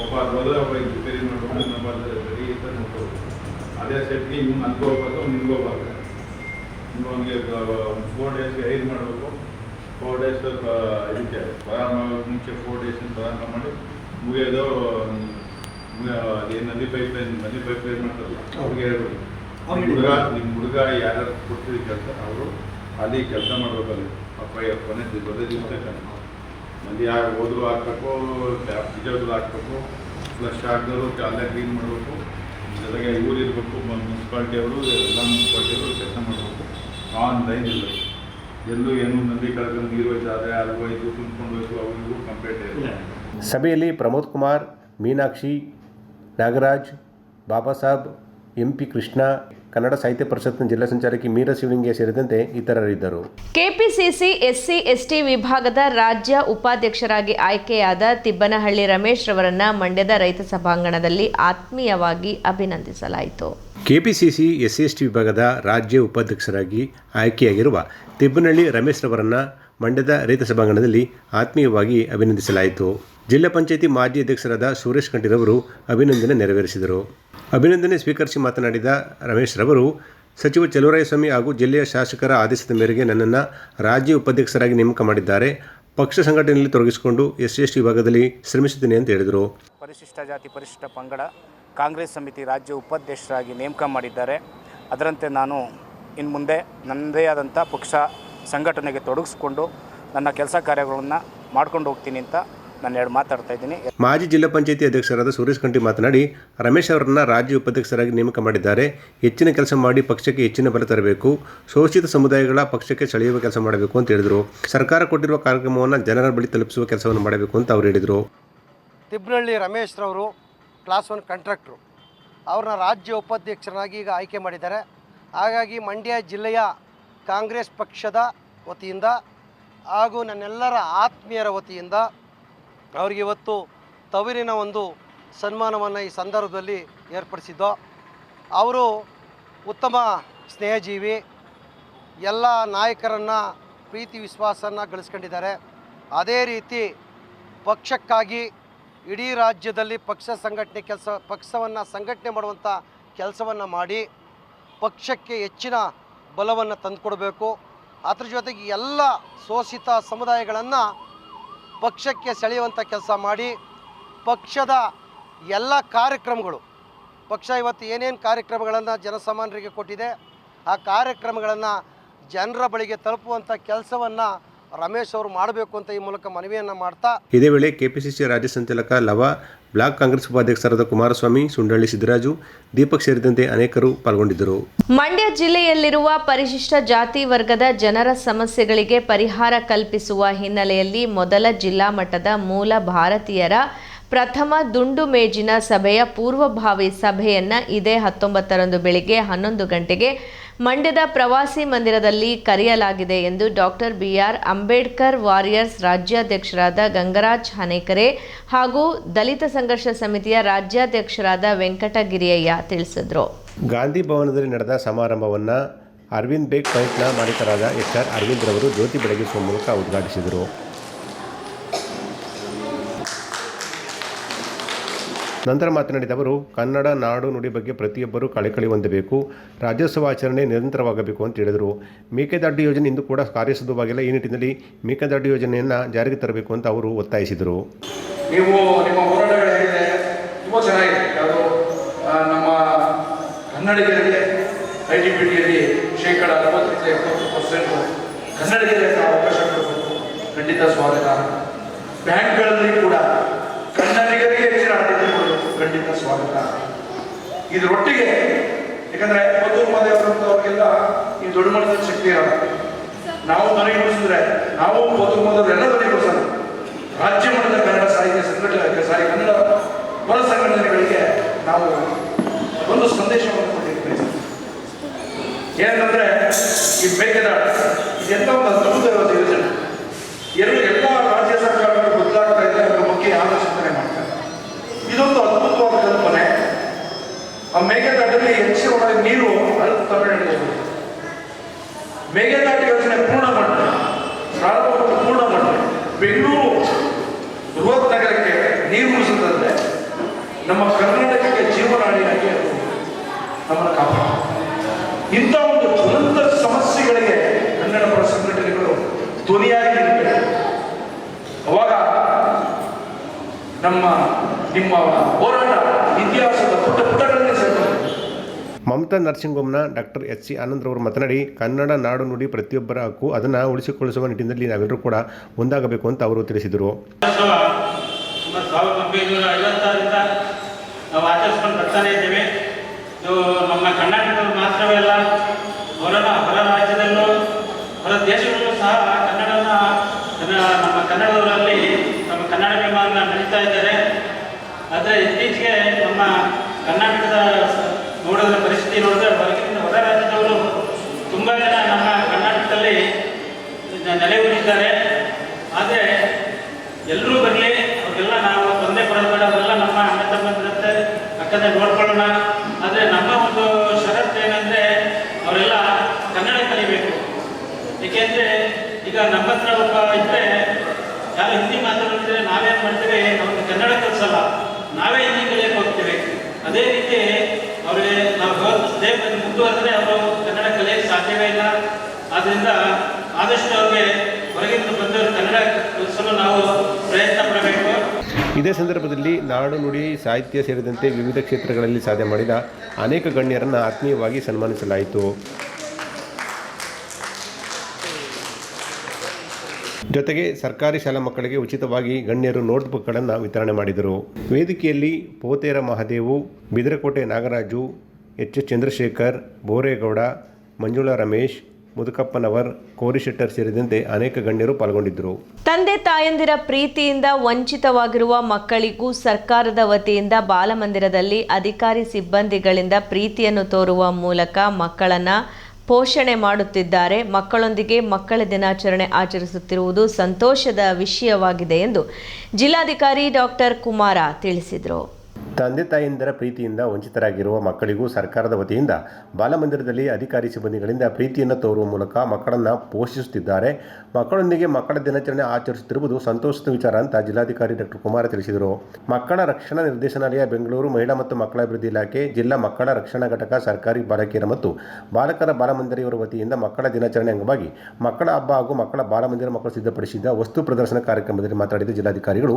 ಒಬ್ಬ ಅದು ಹೋದ್ರೆ ಒಬ್ಬ ರಿಪೇರಿ ನೋಡ್ಕೊಂಡು ನಮ್ಮ ಸರಿ ರೆಡಿ ಅಂತ ನೋಡ್ಕೋಬೇಕು ಅದೇ ಸೆಟ್ಗೆ ಇವ್ನು ಅನ್ಕೋಬೇಕು ನಿಮ್ಗೆ ನಿಲ್ಕೋಬೇಕು ಇನ್ನು ಅವನಿಗೆ ಫೋರ್ ಡೇಸ್ಗೆ ಐದು ಮಾಡಬೇಕು. ಫೋರ್ ಡೇಸ್ ಇದಕ್ಕೆ ಪ್ರಾರಂಭ ಮುಂಚೆ ಫೋರ್ ಡೇಸ್ ಪ್ರಾರಂಭ ಮಾಡಿ ಮುಗಿಯೋದು ಅದೇನು ನದಿ ಪೈಪ್ ಲೈನ್ ನದಿ ಪೈಪ್ ಲೈನ್ ಮಾಡ್ತಾರಲ್ಲ ಅವ್ರಿಗೆ ನಿಮ್ಮ ಹುಡುಗ ನಿಮ್ಮ ಹುಡುಗ ಯಾರ್ಯಾರು ಕೊಡ್ತೀರಿ ಕೆಲಸ ಅವರು ಅಲ್ಲಿ ಕೆಲಸ ಮಾಡ್ಬೇಕಲ್ಲಿ. ಅಪ್ಪ ಕೊನೆ ಬದೇ ದಿವಸ ಮಂದಿ ಯಾರು ಹೋದ್ರು ಹಾಕ್ಬೇಕು ಬಿಜಾದ್ರು ಹಾಕ್ಬೇಕು ಪ್ಲಸ್ ಹಾಕಿದ್ರು ಅಲ್ಲೇ ಕ್ಲೀನ್ ಮಾಡಬೇಕು, ಜೊತೆಗೆ ಊರಿರಬೇಕು ಇರಬೇಕು ಮುನ್ಸಿಪಾಲ್ಟಿ ಅವರು, ಎಲ್ಲ ಮುನ್ಸಿಪಾಲ್ಟಿ ಅವರು ಕೆಲಸ ಮಾಡಬೇಕು. ಆನ್ ಲೈನ್ ಇಲ್ಲ. ಎಲ್ಲೂ ಏನು ನಂದಿ ಕಳ್ಕೊಂಡು ನೀರು ಹೋಯ್ತಾರೆ ಅಲ್ಲಿ ಹೋಯ್ತು ತುಂಬಿಕೊಂಡು ಹೋಯ್ತು ಅವರಿಗೂ ಕಂಪ್ಲೀಟ್ ಇಲ್ಲ. ಸಭೆಯಲ್ಲಿ ಪ್ರಮೋದ್ ಕುಮಾರ್, ಮೀನಾಕ್ಷಿ, ನಾಗರಾಜ್, ಬಾಬಾ ಸಾಹೇಬ್, ಎಂ ಪಿ ಕೃಷ್ಣ ಕನ್ನಡ ಸಾಹಿತ್ಯ ಪರಿಷತ್ನ ಜಿಲ್ಲಾ ಸಂಚಾಲಕಿ ಮೀರ ಶಿವಲಿಂಗ ಸೇರಿದಂತೆ ಇತರರಿದ್ದರು. ಕೆಪಿಸಿಸಿ ಎಸ್ಸಿ ಎಸ್ಟಿ ವಿಭಾಗದ ರಾಜ್ಯ ಉಪಾಧ್ಯಕ್ಷರಾಗಿ ಆಯ್ಕೆಯಾದ ತಿಬ್ಬನಹಳ್ಳಿ ರಮೇಶ್ ರವರನ್ನ ಮಂಡ್ಯದ ರೈತ ಸಭಾಂಗಣದಲ್ಲಿ ಆತ್ಮೀಯವಾಗಿ ಅಭಿನಂದಿಸಲಾಯಿತು. ಕೆಪಿಸಿಸಿ ಎಸ್ಸಿ ಎಸ್ಟಿ ವಿಭಾಗದ ರಾಜ್ಯ ಉಪಾಧ್ಯಕ್ಷರಾಗಿ ಆಯ್ಕೆಯಾಗಿರುವ ತಿಬ್ಬನಹಳ್ಳಿ ರಮೇಶ್ ರವರನ್ನು ಮಂಡ್ಯದ ರೈತ ಸಭಾಂಗಣದಲ್ಲಿ ಆತ್ಮೀಯವಾಗಿ ಅಭಿನಂದಿಸಲಾಯಿತು. ಜಿಲ್ಲಾ ಪಂಚಾಯಿತಿ ಮಾಜಿ ಅಧ್ಯಕ್ಷರಾದ ಸುರೇಶ್ ಕಂಠೀರವರು ಅಭಿನಂದನೆ ನೆರವೇರಿಸಿದರು. ಅಭಿನಂದನೆ ಸ್ವೀಕರಿಸಿ ಮಾತನಾಡಿದ ರಮೇಶ್ ರವರು, ಸಚಿವ ಚಲುವರಾಯಸ್ವಾಮಿ ಹಾಗೂ ಜಿಲ್ಲೆಯ ಶಾಸಕರ ಆದೇಶದ ಮೇರೆಗೆ ನನ್ನನ್ನು ರಾಜ್ಯ ಉಪಾಧ್ಯಕ್ಷರಾಗಿ ನೇಮಕ ಮಾಡಿದ್ದಾರೆ. ಪಕ್ಷ ಸಂಘಟನೆಯಲ್ಲಿ ತೊಡಗಿಸಿಕೊಂಡು ಎಸ್ ಟಿ ವಿಭಾಗದಲ್ಲಿ ಶ್ರಮಿಸುತ್ತೇನೆ ಅಂತ ಹೇಳಿದರು. ಪರಿಶಿಷ್ಟ ಜಾತಿ, ಪರಿಶಿಷ್ಟ ಪಂಗಡ ಕಾಂಗ್ರೆಸ್ ಸಮಿತಿ ರಾಜ್ಯ ಉಪಾಧ್ಯಕ್ಷರಾಗಿ ನೇಮಕ ಮಾಡಿದ್ದಾರೆ. ಅದರಂತೆ ನಾನು ಇನ್ನು ಮುಂದೆ ನನ್ನದೇ ಆದಂಥ ಪಕ್ಷ ಸಂಘಟನೆಗೆ ತೊಡಗಿಸ್ಕೊಂಡು ನನ್ನ ಕೆಲಸ ಕಾರ್ಯಗಳನ್ನು ಮಾಡ್ಕೊಂಡು ಹೋಗ್ತೀನಿ ಅಂತ ನಾನು ಎರಡು ಮಾತಾಡ್ತಾ ಇದ್ದೀನಿ. ಮಾಜಿ ಜಿಲ್ಲಾ ಪಂಚಾಯತಿ ಅಧ್ಯಕ್ಷರಾದ ಸುರೇಶ್ ಕಂಠಿ ಮಾತನಾಡಿ ರಮೇಶ್ ಅವರನ್ನ ರಾಜ್ಯ ಉಪಾಧ್ಯಕ್ಷರಾಗಿ ನೇಮಕ ಮಾಡಿದ್ದಾರೆ. ಹೆಚ್ಚಿನ ಕೆಲಸ ಮಾಡಿ ಪಕ್ಷಕ್ಕೆ ಹೆಚ್ಚಿನ ಬಲ ತರಬೇಕು. ಶೋಷಿತ ಸಮುದಾಯಗಳ ಪಕ್ಷಕ್ಕೆ ಸೆಳೆಯುವ ಕೆಲಸ ಮಾಡಬೇಕು ಅಂತ ಹೇಳಿದರು. ಸರ್ಕಾರ ಕೊಟ್ಟಿರುವ ಕಾರ್ಯಕ್ರಮವನ್ನು ಜನರ ಬಳಿ ತಲುಪಿಸುವ ಕೆಲಸವನ್ನು ಮಾಡಬೇಕು ಅಂತ ಅವರು ಹೇಳಿದರು. ತಿಬ್ನಹಳ್ಳಿ ರಮೇಶ್ ರವರು ಕ್ಲಾಸ್ ಒನ್ ಕಾಂಟ್ರಾಕ್ಟ್ರು ಅವ್ರನ್ನ ರಾಜ್ಯ ಉಪಾಧ್ಯಕ್ಷರಾಗಿ ಈಗ ಆಯ್ಕೆ ಮಾಡಿದ್ದಾರೆ. ಹಾಗಾಗಿ ಮಂಡ್ಯ ಜಿಲ್ಲೆಯ ಕಾಂಗ್ರೆಸ್ ಪಕ್ಷದ ವತಿಯಿಂದ ಹಾಗೂ ನನ್ನೆಲ್ಲರ ಆತ್ಮೀಯರ ವತಿಯಿಂದ ಅವರಿಗೆ ಇವತ್ತು ತವರಿನ ಒಂದು ಸನ್ಮಾನವನ್ನು ಈ ಸಂದರ್ಭದಲ್ಲಿ ಏರ್ಪಡಿಸಿದ್ದು. ಅವರು ಉತ್ತಮ ಸ್ನೇಹಜೀವಿ, ಎಲ್ಲ ನಾಯಕರನ್ನು, ಪ್ರೀತಿ ವಿಶ್ವಾಸನ ಗಳಿಸ್ಕೊಂಡಿದ್ದಾರೆ. ಅದೇ ರೀತಿ ಪಕ್ಷಕ್ಕಾಗಿ ಇಡೀ ರಾಜ್ಯದಲ್ಲಿ ಪಕ್ಷ ಸಂಘಟನೆ ಕೆಲಸ, ಪಕ್ಷವನ್ನು ಸಂಘಟನೆ ಮಾಡುವಂಥ ಕೆಲಸವನ್ನು ಮಾಡಿ ಪಕ್ಷಕ್ಕೆ ಹೆಚ್ಚಿನ ಬಲವನ್ನು ತಂದುಕೊಡಬೇಕು. ಅದ್ರ ಜೊತೆಗೆ ಎಲ್ಲ ಶೋಷಿತ ಸಮುದಾಯಗಳನ್ನು ಪಕ್ಷಕ್ಕೆ ಸೆಳೆಯುವಂಥ ಕೆಲಸ ಮಾಡಿ ಪಕ್ಷದ ಎಲ್ಲ ಕಾರ್ಯಕ್ರಮಗಳು, ಪಕ್ಷ ಇವತ್ತು ಏನೇನು ಕಾರ್ಯಕ್ರಮಗಳನ್ನು ಜನಸಾಮಾನ್ಯರಿಗೆ ಕೊಟ್ಟಿದೆ, ಆ ಕಾರ್ಯಕ್ರಮಗಳನ್ನು ಜನರ ಬಳಿಗೆ ತಲುಪುವಂಥ ಕೆಲಸವನ್ನು ರಮೇಶ್ ಅವರು ಮಾಡಬೇಕು ಅಂತ ಈ ಮೂಲಕ ಮನವಿಯನ್ನು ಮಾಡ್ತಾ ಇದೇ ವೇಳೆ ಕೆಪಿಸಿಸಿ ರಾಜ್ಯ ಸಂಚಾಲಕ ಲವ ಬ್ಲಾಕ್ ಕಾಂಗ್ರೆಸ್ ಉಪಾಧ್ಯಕ್ಷರಾದ ಕುಮಾರಸ್ವಾಮಿ, ಸುಂಡಳ್ಳಿ ಸಿದ್ದರಾಜು, ದೀಪಕ್ ಸೇರಿದಂತೆ ಅನೇಕರು ಪಾಲ್ಗೊಂಡಿದ್ದರು. ಮಂಡ್ಯ ಜಿಲ್ಲೆಯಲ್ಲಿರುವ ಪರಿಶಿಷ್ಟ ಜಾತಿ ವರ್ಗದ ಜನರ ಸಮಸ್ಯೆಗಳಿಗೆ ಪರಿಹಾರ ಕಲ್ಪಿಸುವ ಹಿನ್ನೆಲೆಯಲ್ಲಿ ಮೊದಲ ಜಿಲ್ಲಾ ಮಟ್ಟದ ಮೂಲ ಭಾರತೀಯರ ಪ್ರಥಮ ದುಂಡು ಮೇಜಿನ ಸಭೆಯ ಪೂರ್ವಭಾವಿ ಸಭೆಯನ್ನು ಇದೇ ಹತ್ತೊಂಬತ್ತರಂದು ಬೆಳಿಗ್ಗೆ ಹನ್ನೊಂದು ಗಂಟೆಗೆ ಮಂಡ್ಯದ ಪ್ರವಾಸಿ ಮಂದಿರದಲ್ಲಿ ಕರೆಯಲಾಗಿದೆ ಎಂದು doctor B R Ambedkar warriors ರಾಜ್ಯಾಧ್ಯಕ್ಷರಾದ Gangaraj Hanekere ಹಾಗೂ ದಲಿತ ಸಂಘರ್ಷ ಸಮಿತಿಯ ರಾಜ್ಯಾಧ್ಯಕ್ಷರಾದ ವೆಂಕಟಗಿರಿಯಯ್ಯ ತಿಳಿಸಿದರು. ಗಾಂಧಿ ಭವನದಲ್ಲಿ ನಡೆದ ಸಮಾರಂಭವನ್ನು ಅರವಿಂದ್ ಬೇಗ್ ಪಾಯಿಂಟ್ನ ಮಾಲೀಕರಾದ ಎಚ್ ಆರ್ ಅರವಿಂದ್ ರವರು ಜ್ಯೋತಿ ಬೆಳಗಿಸುವ ಮೂಲಕ ಉದ್ಘಾಟಿಸಿದರು. ನಂತರ ಮಾತನಾಡಿದ ಅವರು, ಕನ್ನಡ ನಾಡು ನುಡಿ ಬಗ್ಗೆ ಪ್ರತಿಯೊಬ್ಬರೂ ಕಳಕಳಿ ಹೊಂದಬೇಕು ರಾಜ್ಯೋತ್ಸವ ಆಚರಣೆ ನಿರಂತರವಾಗಬೇಕು ಅಂತ ಹೇಳಿದರು. ಮೇಕೆದಾಟು ಯೋಜನೆ ಇಂದು ಕೂಡ ಕಾರ್ಯಸಿದ್ಧವಾಗಿಲ್ಲ. ಈ ನಿಟ್ಟಿನಲ್ಲಿ ಮೇಕೆದಾಟು ಯೋಜನೆಯನ್ನು ಜಾರಿಗೆ ತರಬೇಕು ಅಂತ ಅವರು ಒತ್ತಾಯಿಸಿದರು. ನೀವು ನಿಮ್ಮ ಹೋರಾಟಗಳು ಹೇಗಿದೆ ತುಂಬ ಚೆನ್ನಾಗಿದೆ. ಅದು ನಮ್ಮ ಕನ್ನಡಿಗರಿಗೆ, ಐ ಟಿ ಬಿ ಟಿಯಲ್ಲಿ ಶೇಕಡ ಅರವತ್ತರಿಂದ ಎಪ್ಪತ್ತು ಪರ್ಸೆಂಟು ಕನ್ನಡಿಗರಿಗೆ ಅವಕಾಶ ಕೊಡಬೇಕು. ಖಂಡಿತ ಸ್ವಾಗತ. ಬ್ಯಾಂಕ್ಗಳಲ್ಲಿ ಕೂಡ ಕನ್ನಡಿಗರಿಗೆ ಖಂಡಿತ ಸ್ವಾಗತ. ಇದರೊಟ್ಟಿಗೆ, ಯಾಕಂದ್ರೆ ಮಧುರ್ ಮಾದೇವರಂತವ್ರಿಗೆಲ್ಲ ಈ ದೊಡ್ಡ ಮಟ್ಟದ ಶಕ್ತಿ ಇರಲ್ಲ. ನಾವು ಧ್ವನಿಗೊಳಿಸಿದ್ರೆ ನಾವು ಮದ್ದೂರು ಮಾದೇವರೆಲ್ಲ ಧ್ವನಿಗೊಳಿಸೋಣ ರಾಜ್ಯ ಮಟ್ಟದ ಕನ್ನಡ ಸಾಹಿತ್ಯ ಸಂಘಟನೆ ಸಾರಿ ಕನ್ನಡ ಪರ ಸಂಘಟನೆಗಳಿಗೆ ನಾವು ಒಂದು ಸಂದೇಶವನ್ನು ಕೊಟ್ಟಿದ್ದೇವೆ ಏನಂತಂದ್ರೆ ಈ ಮೇಕೆದಾಟ ಇದೆಲ್ಲ ಒಂದು ಅದ್ಭುತವಾದ ಯೋಜನೆ. ಎರಡು, ಎಲ್ಲ ರಾಜ್ಯ ಸರ್ಕಾರಗಳು ಬದಲಾಗ್ತಾ ಇದೆ ಅದರ ಬಗ್ಗೆ ಯಾರು ಚಿಂತನೆ ಮಾಡ್ತಾರೆ ಇದೊಂದು ಅದ್ಭುತವಾದ ಕಲ್ಪನೆ. ಆ ಮೇಕೆದಾಟಲ್ಲಿ ಹೆಚ್ಚಿನ ನೀರು ಅಲ್ಪ ತಮಿಳುನಾಡಿಗೆ ಮೇಘದಾಟ ಯೋಜನೆ ಪೂರ್ಣ ಮಾಡಿದೆ. ಪ್ರಾರಂಭವನ್ನು ಪೂರ್ಣ ಮಾಡಿದೆ. ಬೆಂಗಳೂರು ಬೃಹತ್ ನಗರಕ್ಕೆ ನೀರು ಉಳಿಸುತ್ತಂದ್ರೆ ನಮ್ಮ ಕರ್ನಾಟಕಕ್ಕೆ ಜೀವನಾಡಿಯಾಗಿ ನಮ್ಮ ಕಾಪಾಡ ಇಂಥ ಒಂದು ಜ್ವಲಂತ ಸಮಸ್ಯೆಗಳಿಗೆ ಕನ್ನಡ ಪರ ಸಂಘಟನೆಗಳು ಧ್ವನಿಯಾಗಿ ನಿಲ್ಲಬೇಕು. ಅವಾಗ ನಮ್ಮ ನಿಮ್ಮ ಹೋರಾಟ ಇತಿಹಾಸದ ಪುಟ ಪುಟಗಳನ್ನೇ ಸೇರ್ತದೆ ಮಮತಾ ನರಸಿಂಹಂನ ಡಾಕ್ಟರ್ ಎಚ್ ಸಿ ಆನಂದ್ರವರು ಮಾತನಾಡಿ ಕನ್ನಡ ನಾಡು ನುಡಿ ಪ್ರತಿಯೊಬ್ಬರ ಹಕ್ಕು ಅದನ್ನು ಉಳಿಸಿಕೊಳ್ಳಿಸುವ ನಿಟ್ಟಿನಲ್ಲಿ ನಾವೆಲ್ಲರೂ ಕೂಡ ಮುಂದಾಗಬೇಕು ಅಂತ ಅವರು ತಿಳಿಸಿದರು. ನಾವು ಆಚರಿಸ್ಕೊಂಡು ಬರ್ತಾನೆ ಇದ್ದೇವೆ. ಇದು ನಮ್ಮ ಕರ್ನಾಟಕದಲ್ಲಿ ಮಾತ್ರವೇ ಅಲ್ಲ ಹೊರನ ಹೊರ ರಾಜ್ಯದಲ್ಲೂ ಹೊರ ದೇಶಗಳಲ್ಲೂ ಸಹ ಕನ್ನಡನ ಕನ್ನ- ನಮ್ಮ ಕನ್ನಡದವರಲ್ಲಿ ನಮ್ಮ ಕನ್ನಡ ಅಭಿಮಾನ ನಡೀತಾ ಇದ್ದಾರೆ ಆದರೆ ಇತ್ತೀಚೆಗೆ ನಮ್ಮ ಕರ್ನಾಟಕದ ನೋಡಿದ್ರೆ ಪರಿಸ್ಥಿತಿ ನೋಡಿದ್ರೆ ಹೊರಗಿನ ಹೊರ ರಾಜ್ಯದವರು ತುಂಬ ಜನ ನಮ್ಮ ಕರ್ನಾಟಕದಲ್ಲಿ ನ- ನೆಲೆ ಊರಿದ್ದಾರೆ ಆದರೆ ಎಲ್ಲರೂ ಬರಲಿ ಅವ್ರಿಗೆಲ್ಲ ನಾವು ತೊಂದರೆ ಕೊಡೋದು ಬೇಡ ಅವರೆಲ್ಲ ನಮ್ಮ ಅಣ್ಣ ತಮ್ಮಂದಿರಂತೆ ಅಕ್ಕದ ನೋಡ್ಕೊಳ್ಳೋಣ ಆದರೆ ನಮ್ಮ ಒಂದು ಷರತ್ತು ಏನಂದರೆ ಅವರೆಲ್ಲ ಕನ್ನಡ ಕಲಿಬೇಕು ಏಕೆಂದರೆ ಈಗ ನಮ್ಮ ಹತ್ರ ಒಬ್ಬ ಇದ್ದರೆ ಯಾರು ಹಿಂದಿ ಮಾತಾಡಿದ್ರೆ ನಾವೇನು ಮಾಡ್ತೀವಿ ಅವ್ರಿಗೆ ಕನ್ನಡ ಕಲಿಸಲ್ಲ ನಾವೇ ಹಿಂದಿ ಕಲಿಯಕ್ಕೆ ಹೋಗ್ತೀವಿ ಅದೇ ರೀತಿ ಅವ್ರಿಗೆ ನಾವು ಬಂದು ಮುಂದುವರೆದ್ರೆ ಅವರು ಕನ್ನಡ ಕಲಿಯಕ್ಕೆ ಸಾಧ್ಯವೇ ಇಲ್ಲ. ಆದ್ದರಿಂದ ಆದಷ್ಟು ಅವ್ರಿಗೆ ಹೊರಗಿಂದ ಬಂದವರು ಕನ್ನಡ ಕಲಿಸಲು ನಾವು ಪ್ರಯತ್ನ ಪಡಬೇಕು. ಇದೇ ಸಂದರ್ಭದಲ್ಲಿ ನಾಡು ನುಡಿ ಸಾಹಿತ್ಯ ಸೇರಿದಂತೆ ವಿವಿಧ ಕ್ಷೇತ್ರಗಳಲ್ಲಿ ಸಾಧನೆ ಮಾಡಿದ ಅನೇಕ ಗಣ್ಯರನ್ನು ಆತ್ಮೀಯವಾಗಿ ಸನ್ಮಾನಿಸಲಾಯಿತು. ಜೊತೆಗೆ ಸರ್ಕಾರಿ ಶಾಲಾ ಮಕ್ಕಳಿಗೆ ಉಚಿತವಾಗಿ ಗಣ್ಯರು ನೋಟ್ಬುಕ್ಗಳನ್ನು ವಿತರಣೆ ಮಾಡಿದರು. ವೇದಿಕೆಯಲ್ಲಿ ಪೋತೇರ ಮಹಾದೇವು, ಬಿದರಕೋಟೆ ನಾಗರಾಜು ಎಚ್ ಎಸ್ ಚಂದ್ರಶೇಖರ್, ಬೋರೇಗೌಡ, ಮಂಜುಳಾ ರಮೇಶ್, ಮುದುಕಪ್ಪನವರ್, ಕೋರಿಶೆಟ್ಟರ್ ಸೇರಿದಂತೆ ಅನೇಕ ಗಣ್ಯರು ಪಾಲ್ಗೊಂಡಿದ್ದರು. ತಂದೆ ತಾಯಂದಿರ ಪ್ರೀತಿಯಿಂದ ವಂಚಿತವಾಗಿರುವ ಮಕ್ಕಳಿಗೂ ಸರ್ಕಾರದ ವತಿಯಿಂದ ಬಾಲಮಂದಿರದಲ್ಲಿ ಅಧಿಕಾರಿ ಸಿಬ್ಬಂದಿಗಳಿಂದ ಪ್ರೀತಿಯನ್ನು ತೋರುವ ಮೂಲಕ ಮಕ್ಕಳನ್ನ ಪೋಷಣೆ ಮಾಡುತ್ತಿದ್ದಾರೆ. ಮಕ್ಕಳೊಂದಿಗೆ ಮಕ್ಕಳ ದಿನಾಚರಣೆ ಆಚರಿಸುತ್ತಿರುವುದು ಸಂತೋಷದ ವಿಷಯವಾಗಿದೆ ಎಂದು ಜಿಲ್ಲಾಧಿಕಾರಿ ಡಾಕ್ಟರ್ ಕುಮಾರ ತಿಳಿಸಿದರು. ತಂದೆ ತಾಯಿಯಿಂದರ ಪ್ರೀತಿಯಿಂದ ವಂಚಿತರಾಗಿರುವ ಮಕ್ಕಳಿಗೂ ಸರ್ಕಾರದ ವತಿಯಿಂದ ಬಾಲಮಂದಿರದಲ್ಲಿ ಅಧಿಕಾರಿ ಸಿಬ್ಬಂದಿಗಳಿಂದ ಪ್ರೀತಿಯನ್ನು ತೋರುವ ಮೂಲಕ ಮಕ್ಕಳನ್ನು ಪೋಷಿಸುತ್ತಿದ್ದಾರೆ. ಮಕ್ಕಳೊಂದಿಗೆ ಮಕ್ಕಳ ದಿನಾಚರಣೆ ಆಚರಿಸುತ್ತಿರುವುದು ಸಂತೋಷದ ವಿಚಾರ ಅಂತ ಜಿಲ್ಲಾಧಿಕಾರಿ ಡಾಕ್ಟರ್ ಕುಮಾರ ತಿಳಿಸಿದರು. ಮಕ್ಕಳ ರಕ್ಷಣಾ ನಿರ್ದೇಶನಾಲಯ ಬೆಂಗಳೂರು ಮಹಿಳಾ ಮತ್ತು ಮಕ್ಕಳ ಅಭಿವೃದ್ಧಿ ಇಲಾಖೆ, ಜಿಲ್ಲಾ ಮಕ್ಕಳ ರಕ್ಷಣಾ ಘಟಕ, ಸರ್ಕಾರಿ ಬಾಲಕಿಯರ ಮತ್ತು ಬಾಲಕರ ಬಾಲಮಂದಿರಿಯವರ ವತಿಯಿಂದ ಮಕ್ಕಳ ದಿನಾಚರಣೆ ಅಂಗವಾಗಿ ಮಕ್ಕಳ ಹಬ್ಬ ಹಾಗೂ ಮಕ್ಕಳ ಬಾಲಮಂದಿರ ಮಕ್ಕಳು ಸಿದ್ಧಪಡಿಸಿದ್ದ ವಸ್ತು ಪ್ರದರ್ಶನ ಕಾರ್ಯಕ್ರಮದಲ್ಲಿ ಮಾತನಾಡಿದ ಜಿಲ್ಲಾಧಿಕಾರಿಗಳು,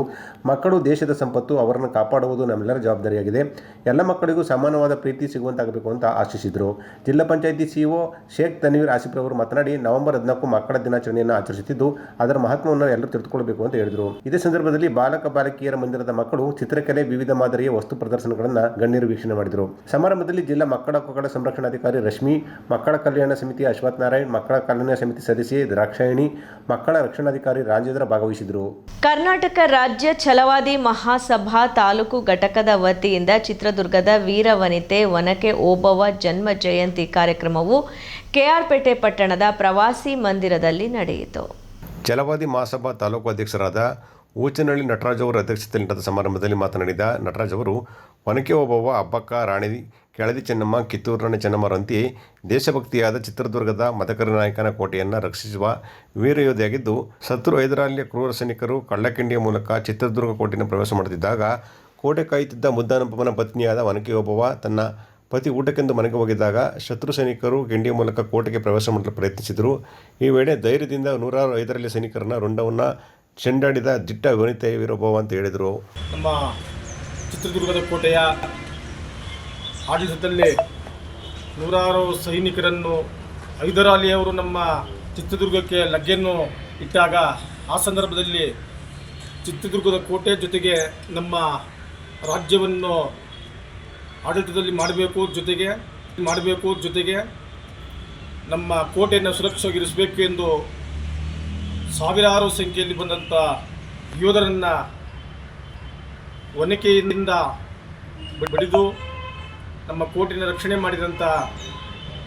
ಮಕ್ಕಳು ದೇಶದ ಸಂಪತ್ತು ಅವರನ್ನು ಕಾಪಾಡುವುದು ನಮ್ಮೆಲ್ಲರ ಜವಾಬ್ದಾರಿಯಾಗಿದೆ. ಎಲ್ಲ ಮಕ್ಕಳಿಗೂ ಸಮಾನವಾದ ಪ್ರೀತಿ ಸಿಗುವಂತಾಗಬೇಕು ಅಂತ ಆಶಿಸಿದರು. ಜಿಲ್ಲಾ ಪಂಚಾಯಿತಿ ಸಿಇಒ ಶೇಖ್ ತನ್ವೀರ್ ಆಸಿಫ್ ಅವರು ಮಾತನಾಡಿ, ನವೆಂಬರ್ ಹದಿನಾಲ್ಕು ಮಕ್ಕಳ ದಿನಾಚರಣೆಯನ್ನು ಆಚರಿಸುತ್ತಿದ್ದು ಅದರ ಮಹತ್ವವನ್ನು ಎಲ್ಲರೂ ತಿಳಿದುಕೊಳ್ಳಬೇಕು ಅಂತ ಹೇಳಿದರು. ಇದೇ ಸಂದರ್ಭದಲ್ಲಿ ಬಾಲಕ ಬಾಲಕಿಯರ ಮಂದಿರದ ಮಕ್ಕಳು ಚಿತ್ರಕಲೆ, ವಿವಿಧ ಮಾದರಿಯ ವಸ್ತು ಪ್ರದರ್ಶನಗಳನ್ನು ಗಣ್ಯರು ವೀಕ್ಷಣೆ ಮಾಡಿದರು. ಸಮಾರಂಭದಲ್ಲಿ ಜಿಲ್ಲಾ ಮಕ್ಕಳ ಹಕ್ಕುಗಳ ಸಂರಕ್ಷಣಾಧಿಕಾರಿ ರಶ್ಮಿ, ಮಕ್ಕಳ ಕಲ್ಯಾಣ ಸಮಿತಿ ಅಶ್ವಥ್ ನಾರಾಯಣ್, ಮಕ್ಕಳ ಕಲ್ಯಾಣ ಸಮಿತಿ ಸದಸ್ಯೆ ದ್ರಾಕ್ಷಾಯಣಿ, ಮಕ್ಕಳ ರಕ್ಷಣಾಧಿಕಾರಿ ರಾಜೇಂದ್ರ ಭಾಗವಹಿಸಿದರು. ಕರ್ನಾಟಕ ರಾಜ್ಯ ಛಲವಾದಿ ಮಹಾಸಭಾ ತಾಲೂಕು ಘಟಕದ ವತಿಯಿಂದ ಚಿತ್ರದುರ್ಗದ ವೀರವನಿತೆ ಒನಕೆ ಓಬವ್ವ ಜನ್ಮ ಜಯಂತಿ ಕಾರ್ಯಕ್ರಮವು ಕೆಆರ್ಪೇಟೆ ಪಟ್ಟಣದ ಪ್ರವಾಸಿ ಮಂದಿರದಲ್ಲಿ ನಡೆಯಿತು. ಜಲವಾದಿ ಮಹಾಸಭಾ ತಾಲೂಕು ಅಧ್ಯಕ್ಷರಾದ ಊಚನಹಳ್ಳಿ ನಟರಾಜ್ ಅವರ ಅಧ್ಯಕ್ಷತೆಯಲ್ಲಿ ನಡೆದ ಸಮಾರಂಭದಲ್ಲಿ ಮಾತನಾಡಿದ ನಟರಾಜ್ ಅವರು ಒನಕೆ ಓಬವ್ವ, ಅಬ್ಬಕ್ಕ, ರಾಣಿ, ಕೆಳದಿ ಚೆನ್ನಮ್ಮ, ಕಿತ್ತೂರು ರಾಣಿ ಚೆನ್ನಮ್ಮರಂತೆ ದೇಶಭಕ್ತಿಯಾದ ಚಿತ್ರದುರ್ಗದ ಮದಕರಿ ನಾಯಕನ ಕೋಟೆಯನ್ನು ರಕ್ಷಿಸುವ ವೀರಯೋಧೆಯಾಗಿದ್ದು ಶತ್ರು ಹೈದರಾಲಿಯ ಕ್ರೂರ ಸೈನಿಕರು ಕಳ್ಳಕಿಂಡಿಯ ಮೂಲಕ ಚಿತ್ರದುರ್ಗ ಕೋಟೆಯನ್ನು ಪ್ರವೇಶ ಮಾಡುತ್ತಿದ್ದಾಗ ಕೋಟೆ ಕಾಯುತ್ತಿದ್ದ ಮುದ್ದಾನಪ್ಪನ ಪತ್ನಿಯಾದ ಒನಕೆ ಒಬ್ಬವ ತನ್ನ ಪತಿ ಊಟಕ್ಕೆಂದು ಮನೆಗೆ ಹೋಗಿದ್ದಾಗ ಶತ್ರು ಸೈನಿಕರು ಗೆಂಡಿಯ ಮೂಲಕ ಕೋಟೆಗೆ ಪ್ರವೇಶ ಮಾಡಲು ಪ್ರಯತ್ನಿಸಿದರು. ಈ ವೇಳೆ ಧೈರ್ಯದಿಂದ ನೂರಾರು ಐದರಲ್ಲಿ ಸೈನಿಕರನ್ನ ರುಂಡವನ್ನು ಚೆಂಡಾಡಿದ ದಿಟ್ಟ ವನಿತೆ ವೀರಭವ ಅಂತ ಹೇಳಿದರು. ನಮ್ಮ ಚಿತ್ರದುರ್ಗದ ಕೋಟೆಯ ಆಡಳಿತದಲ್ಲಿ ನೂರಾರು ಸೈನಿಕರನ್ನು ಹೈದರಾಲಿಯವರು ನಮ್ಮ ಚಿತ್ರದುರ್ಗಕ್ಕೆ ಲಗ್ಗೆಯನ್ನು ಇಟ್ಟಾಗ ಆ ಸಂದರ್ಭದಲ್ಲಿ ಚಿತ್ರದುರ್ಗದ ಕೋಟೆ ಜೊತೆಗೆ ನಮ್ಮ ರಾಜ್ಯವನ್ನು ಆಡಳಿತದಲ್ಲಿ ಮಾಡಬೇಕು, ಜೊತೆಗೆ ಮಾಡಬೇಕು, ಜೊತೆಗೆ ನಮ್ಮ ಕೋಟೆಯನ್ನು ಸುರಕ್ಷವಾಗಿರಿಸಬೇಕು ಎಂದು ಸಾವಿರಾರು ಸಂಖ್ಯೆಯಲ್ಲಿ ಬಂದಂಥ ಯೋಧರನ್ನು ಒನಕೆಯಿಂದ ಬಡಿದು ನಮ್ಮ ಕೋಟೆಯನ್ನು ರಕ್ಷಣೆ ಮಾಡಿದಂಥ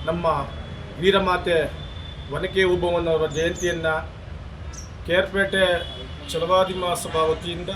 ನಮ್ಮ ವೀರಮಾತೆ ಒನಕೆ ಓಬವ್ವನವರ ಜಯಂತಿಯನ್ನು ಕೇರ್ಪೇಟೆ ಚಲವಾದಿ ಮಹಾಸಭಾ ವತಿಯಿಂದ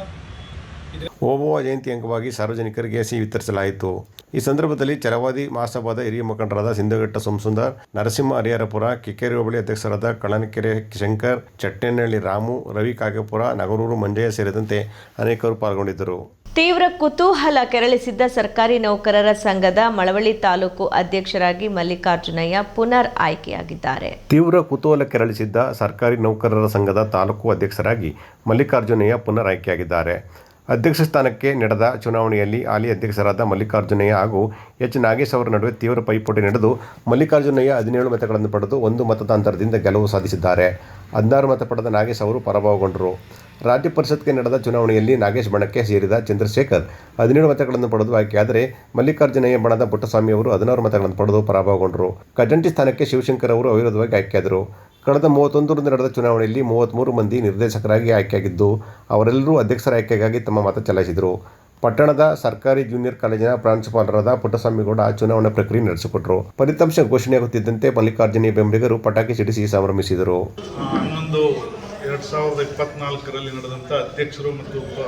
ಓಬವ್ವ ಜಯಂತಿ ಅಂಗವಾಗಿ ಸಾರ್ವಜನಿಕರಿಗೆ ಸಿಹಿ ವಿತರಿಸಲಾಯಿತು. ಈ ಸಂದರ್ಭದಲ್ಲಿ ಚರವಾದಿ ಮಹಾಸಭಾದ ಹಿರಿಯ ಮುಖಂಡರಾದ ಸಿಂಧಘಟ್ಟ ಸೋಮಸುಂದರ್ ನರಸಿಂಹ ಹರಿಹರಪುರ ಕಿಕ್ಕೇರಿ ಹೋಬಳಿ ಅಧ್ಯಕ್ಷರಾದ ಕಳನಕೆರೆ ಶಂಕರ್ ಚಟ್ಟೆನಹಳ್ಳಿ ರಾಮು ರವಿ ಕಾಗೇಪುರ ನಗರೂರು ಮಂಜಯ್ಯ ಸೇರಿದಂತೆ ಅನೇಕರು ಪಾಲ್ಗೊಂಡಿದ್ದರು. ತೀವ್ರ ಕುತೂಹಲ ಕೆರಳಿಸಿದ್ದ ಸರ್ಕಾರಿ ನೌಕರರ ಸಂಘದ ಮಳವಳ್ಳಿ ತಾಲೂಕು ಅಧ್ಯಕ್ಷರಾಗಿ ಮಲ್ಲಿಕಾರ್ಜುನಯ್ಯ ಪುನರ್ ಆಯ್ಕೆಯಾಗಿದ್ದಾರೆ. ತೀವ್ರ ಕುತೂಹಲ ಕೆರಳಿಸಿದ್ದ ಸರ್ಕಾರಿ ನೌಕರರ ಸಂಘದ ತಾಲೂಕು ಅಧ್ಯಕ್ಷರಾಗಿ ಮಲ್ಲಿಕಾರ್ಜುನಯ್ಯ ಪುನರ್ ಆಯ್ಕೆಯಾಗಿದ್ದಾರೆ. ಅಧ್ಯಕ್ಷ ಸ್ಥಾನಕ್ಕೆ ನಡೆದ ಚುನಾವಣೆಯಲ್ಲಿ ಹಾಲಿ ಅಧ್ಯಕ್ಷರಾದ ಮಲ್ಲಿಕಾರ್ಜುನಯ್ಯ ಹಾಗೂ ಎಚ್. ನಾಗೇಶ್ ಅವರ ನಡುವೆ ತೀವ್ರ ಪೈಪೋಟಿ ನಡೆದು, ಮಲ್ಲಿಕಾರ್ಜುನಯ್ಯ ಹದಿನೇಳು ಮತಗಳನ್ನು ಪಡೆದು ಒಂದು ಮತದ ಅಂತರದಿಂದ ಗೆಲುವು ಸಾಧಿಸಿದ್ದಾರೆ. ಹದಿನಾರು ಮತ ಪಡೆದ ನಾಗೇಶ್ ಅವರು ಪರಾಭವಗೊಂಡರು. ರಾಜ್ಯ ಪರಿಷತ್ಗೆ ನಡೆದ ಚುನಾವಣೆಯಲ್ಲಿ ನಾಗೇಶ್ ಬಣಕ್ಕೆ ಸೇರಿದ ಚಂದ್ರಶೇಖರ್ ಹದಿನೇಳು ಮತಗಳನ್ನು ಪಡೆದು ಆಯ್ಕೆಯಾದರೆ ಮಲ್ಲಿಕಾರ್ಜುನಯ್ಯ ಬಣದ ಪುಟ್ಟಸ್ವಾಮಿ ಅವರು ಹದಿನಾರು ಮತಗಳನ್ನು ಪಡೆದು ಪರಾಭವಗೊಂಡರು. ಖಜಂಟಿ ಸ್ಥಾನಕ್ಕೆ ಶಿವಶಂಕರ್ ಅವರು ಅವಿರೋಧವಾಗಿ ಆಯ್ಕೆಯಾದರು. ಕಳೆದ ಮೂವತ್ತೊಂದರಂದು ನಡೆದ ಚುನಾವಣೆಯಲ್ಲಿ ಮೂವತ್ತ್ಮೂರು ಮಂದಿ ನಿರ್ದೇಶಕರಾಗಿ ಆಯ್ಕೆಯಾಗಿದ್ದು, ಅವರೆಲ್ಲರೂ ಅಧ್ಯಕ್ಷರ ಆಯ್ಕೆಗಾಗಿ ತಮ್ಮ ಮತ ಚಲಾಯಿಸಿದರು. ಪಟ್ಟಣದ ಸರ್ಕಾರಿ ಜೂನಿಯರ್ ಕಾಲೇಜಿನ ಪ್ರಾಂಶುಪಾಲರಾದ ಪುಟ್ಟಸ್ವಾಮಿಗೌಡ ಚುನಾವಣಾ ಪ್ರಕ್ರಿಯೆ ನಡೆಸಿಕೊಟ್ಟರು ಫಲಿತಾಂಶ ಘೋಷಣೆಯಾಗುತ್ತಿದ್ದಂತೆ ಮಲ್ಲಿಕಾರ್ಜುನಯ್ಯ ಬೆಂಬಲಿಗರು ಪಟಾಕಿ ಸಿಡಿಸಿ ಸಂಭ್ರಮಿಸಿದರು. ಎರಡು ಸಾವಿರದ ಇಪ್ಪತ್ನಾಲ್ಕರಲ್ಲಿ ನಡೆದಂಥ ಅಧ್ಯಕ್ಷರು ಮತ್ತು ಉಪ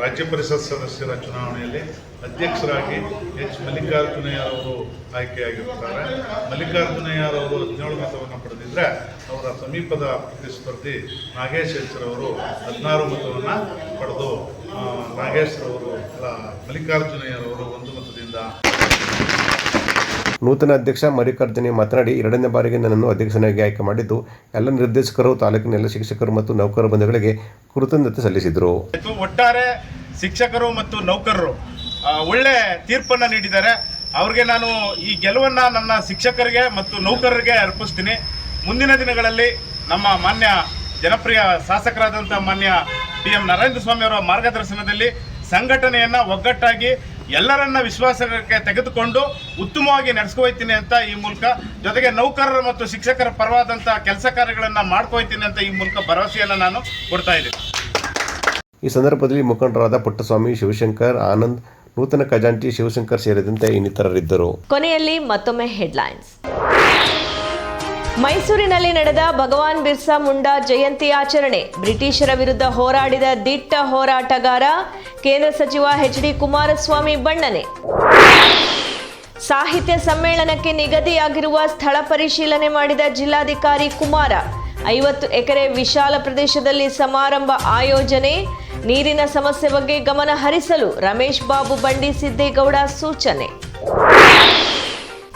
ರಾಜ್ಯ ಪರಿಷತ್ ಸದಸ್ಯರ ಚುನಾವಣೆಯಲ್ಲಿ ಅಧ್ಯಕ್ಷರಾಗಿ ಎಚ್. ಮಲ್ಲಿಕಾರ್ಜುನಯ್ಯ ಅವರು ಆಯ್ಕೆಯಾಗಿರುತ್ತಾರೆ. ಮಲ್ಲಿಕಾರ್ಜುನಯ್ಯ ಅವರು ಹದಿನೇಳು ಮತವನ್ನು ಪಡೆದಿದ್ದರೆ ಅವರ ಸಮೀಪದ ಪ್ರತಿಸ್ಪರ್ಧಿ ನಾಗೇಶ್ ಎಚ್ರವರು ಹದಿನಾರು ಮತವನ್ನು ಪಡೆದು ನಾಗೇಶ್ರವರು ಮಲ್ಲಿಕಾರ್ಜುನಯ್ಯರವರು ಒಂದು ಮತದಿಂದ ನೂತನ ಅಧ್ಯಕ್ಷ ಮಲ್ಲಿಕಾರ್ಜುನಿ ಮಾತನಾಡಿ, ಎರಡನೇ ಬಾರಿಗೆ ನನ್ನನ್ನು ಅಧ್ಯಕ್ಷನಾಗಿ ಆಯ್ಕೆ ಮಾಡಿದ್ದು ಎಲ್ಲ ನಿರ್ದೇಶಕರು, ತಾಲೂಕಿನ ಎಲ್ಲ ಶಿಕ್ಷಕರು ಮತ್ತು ನೌಕರ ಬಂಧುಗಳಿಗೆ ಕೃತಜ್ಞತೆ ಸಲ್ಲಿಸಿದರು. ಒಟ್ಟಾರೆ ಶಿಕ್ಷಕರು ಮತ್ತು ನೌಕರರು ಒಳ್ಳೆ ತೀರ್ಪನ್ನು ನೀಡಿದ್ದಾರೆ ಅವ್ರಿಗೆ ನಾನು ಈ ಗೆಲುವನ್ನು ನನ್ನ ಶಿಕ್ಷಕರಿಗೆ ಮತ್ತು ನೌಕರರಿಗೆ ಅರ್ಪಿಸ್ತೀನಿ ಮುಂದಿನ ದಿನಗಳಲ್ಲಿ ನಮ್ಮ ಮಾನ್ಯ ಜನಪ್ರಿಯ ಶಾಸಕರಾದಂಥ ಮಾನ್ಯ ಪಿ ಎಂ ನರೇಂದ್ರ ಸ್ವಾಮಿ ಅವರ ಮಾರ್ಗದರ್ಶನದಲ್ಲಿ ಸಂಘಟನೆಯನ್ನು ಒಗ್ಗಟ್ಟಾಗಿ ಎಲ್ಲರನ್ನ ವಿಶ್ವಾಸಕ್ಕೆ ತೆಗೆದುಕೊಂಡು ಉತ್ತಮವಾಗಿ ನಡೆಸ್ಕೊಯ್ತೀನಿ ಅಂತ ಈ ಮೂಲಕ ಜೊತೆಗೆ ನೌಕರರ ಮತ್ತು ಶಿಕ್ಷಕರ ಪರವಾದಂಥ ಕೆಲಸ ಕಾರ್ಯಗಳನ್ನು ಮಾಡ್ಕೊಯ್ತೀನಿ ಅಂತ ಈ ಮೂಲಕ ಭರವಸೆಯನ್ನು ನಾನು ಕೊಡ್ತಾ ಇದ್ದೀನಿ. ಈ ಸಂದರ್ಭದಲ್ಲಿ ಮುಖಂಡರಾದ ಪುಟ್ಟಸ್ವಾಮಿ ಶಿವಶಂಕರ್ ಆನಂದ್ ನೂತನ ಖಜಾಂಚಿ ಶಿವಶಂಕರ್ ಸೇರಿದಂತೆ ಇನ್ನಿತರರಿದ್ದರು. ಕೊನೆಯಲ್ಲಿ ಮತ್ತೊಮ್ಮೆ ಹೆಡ್ಲೈನ್ಸ್ ಮೈಸೂರಿನಲ್ಲಿ ನಡೆದ ಭಗವಾನ್ ಬಿರ್ಸಾ ಮುಂಡಾ ಜಯಂತಿ ಆಚರಣೆ. ಬ್ರಿಟಿಷರ ವಿರುದ್ಧ ಹೋರಾಡಿದ ದಿಟ್ಟ ಹೋರಾಟಗಾರ, ಕೇಂದ್ರ ಸಚಿವ ಎಚ್ ಡಿ ಕುಮಾರಸ್ವಾಮಿ ಬಣ್ಣನೆ. ಸಾಹಿತ್ಯ ಸಮ್ಮೇಳನಕ್ಕೆ ನಿಗದಿಯಾಗಿರುವ ಸ್ಥಳ ಪರಿಶೀಲನೆ ಮಾಡಿದ ಜಿಲ್ಲಾಧಿಕಾರಿ ಕುಮಾರ. ಐವತ್ತು ಎಕರೆ ವಿಶಾಲ ಪ್ರದೇಶದಲ್ಲಿ ಸಮಾರಂಭ ಆಯೋಜನೆ, ನೀರಿನ ಸಮಸ್ಯೆ ಬಗ್ಗೆ ಗಮನ ಹರಿಸಲು ರಮೇಶ್ ಬಾಬು ಬಂಡಿ ಸಿದ್ದೇಗೌಡ ಸೂಚನೆ.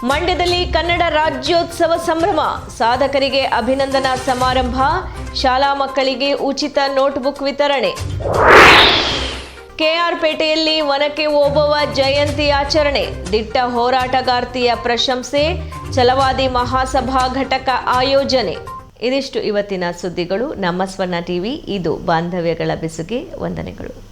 ಮಂಡ್ಯದಲ್ಲಿ ಕನ್ನಡ ರಾಜ್ಯೋತ್ಸವ ಸಂಭ್ರಮ. ಸಾಧಕರಿಗೆ ಅಭಿನಂದನಾ ಸಮಾರಂಭ. ಶಾಲಾ ಮಕ್ಕಳಿಗೆ ಉಚಿತ ನೋಟ್ಬುಕ್ ವಿತರಣೆ. ಕೆಆರ್ಪೇಟೆಯಲ್ಲಿ ಒನಕೆ ಓಬವ್ವ ಜಯಂತಿ ಆಚರಣೆ. ದಿಟ್ಟ ಹೋರಾಟಗಾರ್ತಿಯ ಪ್ರಶಂಸೆ. ಛಲವಾದಿ ಮಹಾಸಭಾ ಘಟಕ ಆಯೋಜನೆ. ಇದಿಷ್ಟು ಇವತ್ತಿನ ಸುದ್ದಿಗಳು. ನಮ್ಮ ಸ್ವರ್ಣ ಟಿವಿ, ಇದು ಬಾಂಧವ್ಯಗಳ ಬೆಸುಗೆ. ವಂದನೆಗಳು.